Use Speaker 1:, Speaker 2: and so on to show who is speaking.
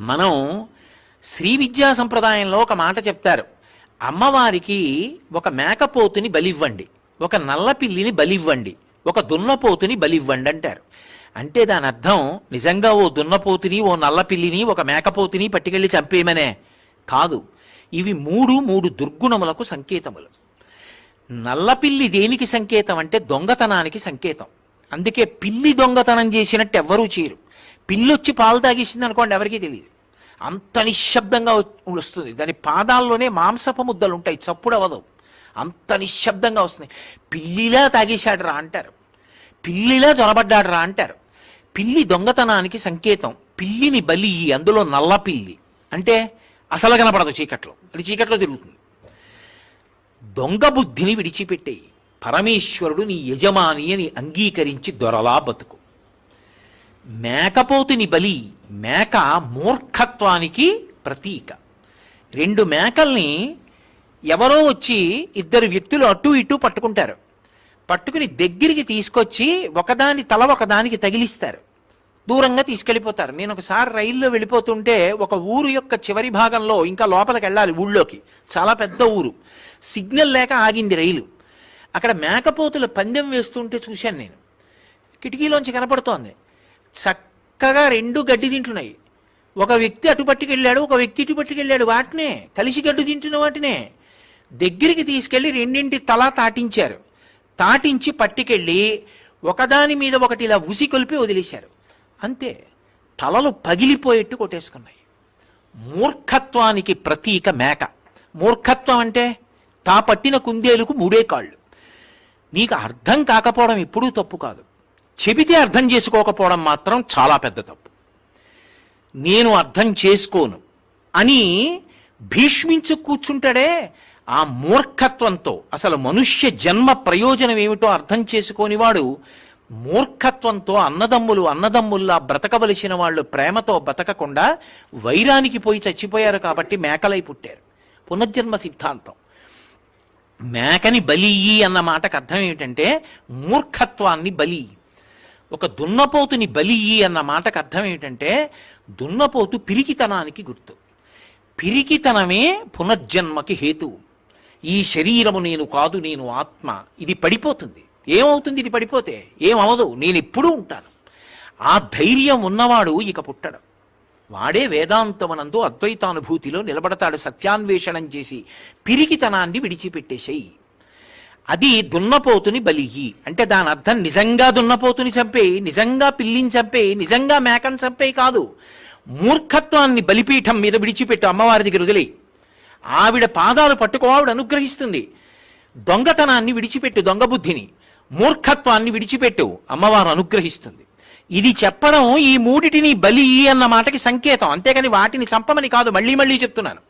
Speaker 1: మనం శ్రీ విద్యా సంప్రదాయంలో ఒక మాట చెప్తారు. అమ్మవారికి ఒక మేకపోతుని బలివ్వండి ఒక నల్ల పిల్లిని బలివ్వండి ఒక దున్నపోతుని బలివ్వండి అంటారు. అంటే దాని అర్థం నిజంగా ఓ దున్నపోతుని ఓ నల్ల పిల్లిని ఒక మేకపోతుని పట్టుకెళ్ళి చంపేయమనే కాదు. ఇవి మూడు మూడు దుర్గుణములకు సంకేతములు. నల్లపిల్లి దేనికి సంకేతం అంటే దొంగతనానికి సంకేతం. అందుకే పిల్లి దొంగతనం చేసినట్టు ఎవ్వరూ చేయరు. పిల్లొచ్చి పాలు తాగేసింది అనుకోండి ఎవరికీ తెలియదు అంత నిశ్శబ్దంగా వస్తుంది. దాని పాదాల్లోనే మాంసపు ముద్దలు ఉంటాయి. చప్పుడు అవ్వదు. అంత నిశ్శబ్దంగా వస్తుంది పిల్లిలా తాగేశాడు రా అంటారు. పిల్లిలా జొరబడ్డాడు రా అంటారు. పిల్లి దొంగతనానికి సంకేతం. పిల్లిని బలి అందులో నల్ల పిల్లి. అంటే అసలు కనపడదు చీకట్లో. అది చీకట్లో తిరుగుతుంది. దొంగ బుద్ధిని విడిచిపెట్టేయి. పరమేశ్వరుడు నీ యజమాని అని అంగీకరించి దొరలా బతుకు. మేకపోతుని బలి మేక మూర్ఖత్వానికి ప్రతీక. రెండు మేకల్ని ఎవరో వచ్చి ఇద్దరు వ్యక్తులు అటు ఇటు పట్టుకుంటారు. పట్టుకుని దగ్గరికి తీసుకొచ్చి ఒకదాని తల ఒకదానికి తగిలిస్తారు. దూరంగా తీసుకెళ్ళిపోతారు. నేను ఒకసారి రైల్లో వెళ్ళిపోతుంటే ఒక ఊరు యొక్క చివరి భాగంలో ఇంకా లోపలికి వెళ్ళాలి ఊళ్ళోకి. చాలా పెద్ద ఊరు. సిగ్నల్ లేక ఆగింది రైలు. అక్కడ మేకపోతులు పందెం వేస్తుంటే చూశాను నేను. కిటికీలోంచి కనపడుతోంది. చక్కగా రెండు గడ్డి తింటున్నాయి. ఒక వ్యక్తి అటు పట్టుకెళ్ళాడు ఒక వ్యక్తి ఇటు పట్టుకెళ్ళాడు. వాటినే కలిసి గడ్డి తింటున్న వాటినే. దగ్గరికి తీసుకెళ్ళి రెండింటి తల తాటించారు. తాటించి పట్టుకెళ్ళి ఒకదాని మీద ఒకటి ఇలా ఉసి కొలిపి వదిలేశారు. అంతే. తలలు పగిలిపోయేట్టు కొట్టేసుకున్నాయి. మూర్ఖత్వానికి ప్రతీక మేక. మూర్ఖత్వం అంటే తా పట్టిన కుందేలుకు మూడే కాళ్ళు. నీకు అర్థం కాకపోవడం ఎప్పుడూ తప్పు కాదు. చెబితే అర్థం చేసుకోకపోవడం మాత్రం చాలా పెద్ద తప్పు. నేను అర్థం చేసుకోను అని భీష్మించు కూర్చుంటాడే ఆ మూర్ఖత్వంతో. అసలు మనుష్య జన్మ ప్రయోజనం ఏమిటో అర్థం చేసుకోనివాడు మూర్ఖత్వంతో అన్నదమ్ములు అన్నదమ్ముల్లా బ్రతకవలసిన వాళ్ళు ప్రేమతో బ్రతకకుండా వైరానికి పోయి చచ్చిపోయారు కాబట్టి మేకలై పుట్టారు. పునర్జన్మ సిద్ధాంతం. మేకని బలియ్యి అన్న మాటకు అర్థం ఏమిటంటే మూర్ఖత్వాన్ని బలి ఒక దున్నపోతుని బలి అన్న మాటకు అర్థం ఏమిటంటే దున్నపోతు పిరికితనానికి గుర్తు. పిరికితనమే పునర్జన్మకి హేతువు. ఈ శరీరము నేను కాదు నేను ఆత్మ. ఇది పడిపోతుంది. ఏమవుతుంది? ఇది పడిపోతే ఏమవదు నేను ఎప్పుడూ ఉంటాను. ఆ ధైర్యం ఉన్నవాడు ఇక పుట్టడు. వాడే వేదాంతమనందు అద్వైతానుభూతిలో నిలబడతాడు సత్యాన్వేషణం చేసి పిరికితనాన్ని విడిచిపెట్టేసేయి. అది దున్నపోతుని బలిహి. అంటే దాని అర్థం నిజంగా దున్నపోతుని చంపేయి నిజంగా పిల్లిని చంపేయి నిజంగా మేకను చంపేయి కాదు. మూర్ఖత్వాన్ని బలిపీఠం మీద విడిచిపెట్టు అమ్మవారి దగ్గర వదిలే ఆవిడ పాదాలు పట్టుకో ఆవిడ అనుగ్రహిస్తుంది. దొంగతనాన్ని విడిచిపెట్టు దొంగ బుద్ధిని. మూర్ఖత్వాన్ని విడిచిపెట్టు అమ్మవారు అనుగ్రహిస్తుంది. ఇది చెప్పడం ఈ మూడిటిని బలి అన్న మాటకి సంకేతం. అంతేకాని వాటిని చంపమని కాదు మళ్ళీ మళ్ళీ చెప్తున్నాను.